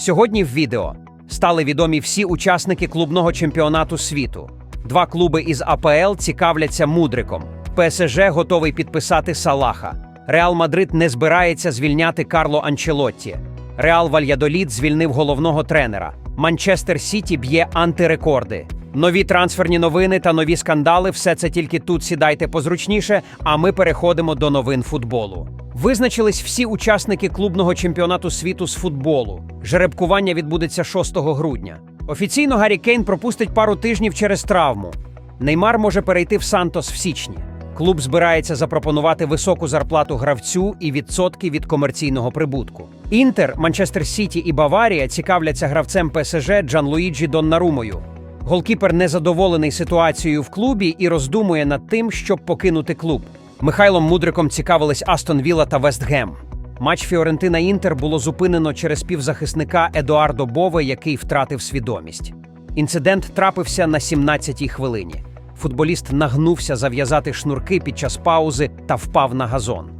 Сьогодні в відео стали відомі всі учасники клубного чемпіонату світу. Два клуби із АПЛ цікавляться мудриком. ПСЖ готовий підписати Салаха. Реал Мадрид не збирається звільняти Карло Анчелотті. Реал Вальядоліт звільнив головного тренера. Манчестер Сіті б'є антирекорди. Нові трансферні новини та нові скандали все це тільки тут сідайте позручніше, а ми переходимо до новин футболу. Визначились всі учасники клубного чемпіонату світу з футболу. Жеребкування відбудеться 6 грудня. Офіційно Гаррі Кейн пропустить пару тижнів через травму. Неймар може перейти в Сантос в січні. Клуб збирається запропонувати високу зарплату гравцю і відсотки від комерційного прибутку. Інтер, Манчестер Сіті і Баварія цікавляться гравцем ПСЖ Джанлуїджі Доннарумою. Голкіпер незадоволений ситуацією в клубі і роздумує над тим, щоб покинути клуб. Михайлом Мудриком цікавились Астон Вілла та Вестгем. Матч Фіорентина Інтер було зупинено через півзахисника Едуардо Бове, який втратив свідомість. Інцидент трапився на 17-й хвилині. Футболіст нагнувся зав'язати шнурки під час паузи та впав на газон.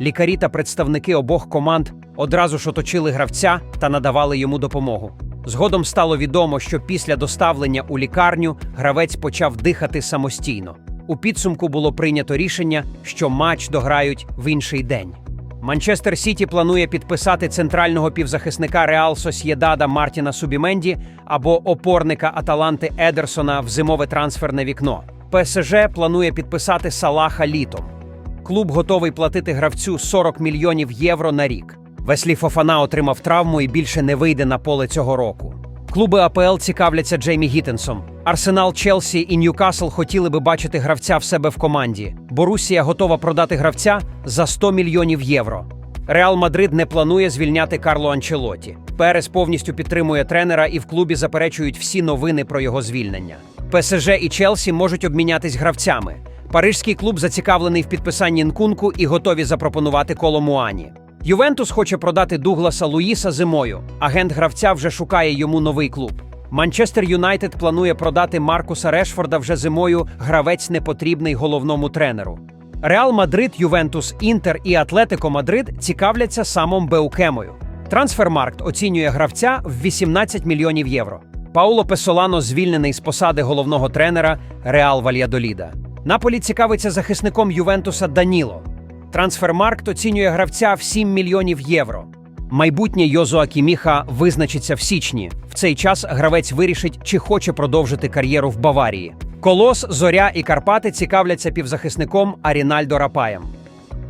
Лікарі та представники обох команд одразу ж оточили гравця та надавали йому допомогу. Згодом стало відомо, що після доставлення у лікарню гравець почав дихати самостійно. У підсумку було прийнято рішення, що матч дограють в інший день. Манчестер Сіті планує підписати центрального півзахисника Реал Сосєдада Мартіна Субіменді або опорника Аталанти Едерсона в зимове трансферне вікно. ПСЖ планує підписати Салаха літом. Клуб готовий платити гравцю 40 мільйонів євро на рік. Веслі Фофана отримав травму і більше не вийде на поле цього року. Клуби АПЛ цікавляться Джеймі Гіттенсом. Арсенал, Челсі і Ньюкасл хотіли би бачити гравця в себе в команді. Борусія готова продати гравця за 100 мільйонів євро. Реал Мадрид не планує звільняти Карло Анчелоті. Перес повністю підтримує тренера і в клубі заперечують всі новини про його звільнення. ПСЖ і Челсі можуть обмінятись гравцями. Парижський клуб зацікавлений в підписанні Нкунку і готові запропонувати коло Муані. Ювентус хоче продати Дугласа Луїса зимою. Агент гравця вже шукає йому новий клуб. Манчестер Юнайтед планує продати Маркуса Решфорда вже зимою. Гравець непотрібний головному тренеру. Реал Мадрид, Ювентус, Інтер і Атлетико Мадрид цікавляться самом Беукемою. Трансфермаркт оцінює гравця в 18 мільйонів євро. Пауло Песолано звільнений з посади головного тренера Реал Вальядоліда. Наполі цікавиться захисником Ювентуса Даніло. Трансфермаркт оцінює гравця в 7 мільйонів євро. Майбутнє Йозуа Кіміха визначиться в січні. В цей час гравець вирішить, чи хоче продовжити кар'єру в Баварії. Колос, Зоря і Карпати цікавляться півзахисником Арінальдо Рапаєм.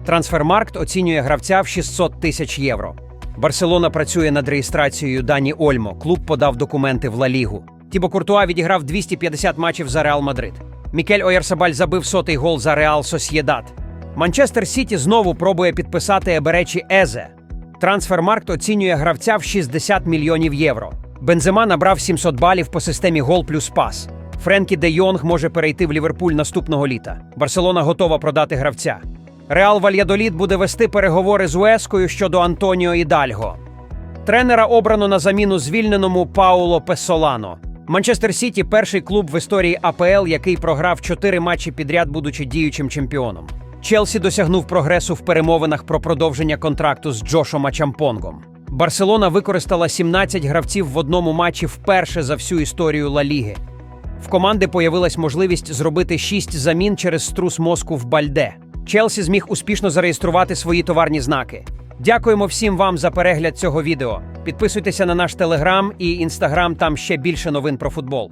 Трансфермаркт оцінює гравця в 600 тисяч євро. Барселона працює над реєстрацією Дані Ольмо. Клуб подав документи в Ла Лігу. Тібо Куртуа відіграв 250 матчів за Реал Мадрид. Мікель Оярсабаль забив сотий гол за Реал Сосєдат. Манчестер Сіті знову пробує підписати Еберечі Езе. Трансфермаркт оцінює гравця в 60 мільйонів євро. Бензема набрав 700 балів по системі гол плюс пас. Френкі де Йонг може перейти в Ліверпуль наступного літа. Барселона готова продати гравця. Реал Вальядоліт буде вести переговори з Уескою щодо Антоніо Ідальго. Тренера обрано на заміну звільненому Пауло Песолано. Манчестер Сіті перший клуб в історії АПЛ, який програв чотири матчі підряд, будучи діючим чемпіоном. Челсі досягнув прогресу в перемовинах про продовження контракту з Джошом Ачампонгом. Барселона використала 17 гравців в одному матчі вперше за всю історію Ла Ліги. В команди появилась можливість зробити 6 замін через струс мозку в Бальде. Челсі зміг успішно зареєструвати свої товарні знаки. Дякуємо всім вам за перегляд цього відео. Підписуйтеся на наш телеграм і інстаграм, там ще більше новин про футбол.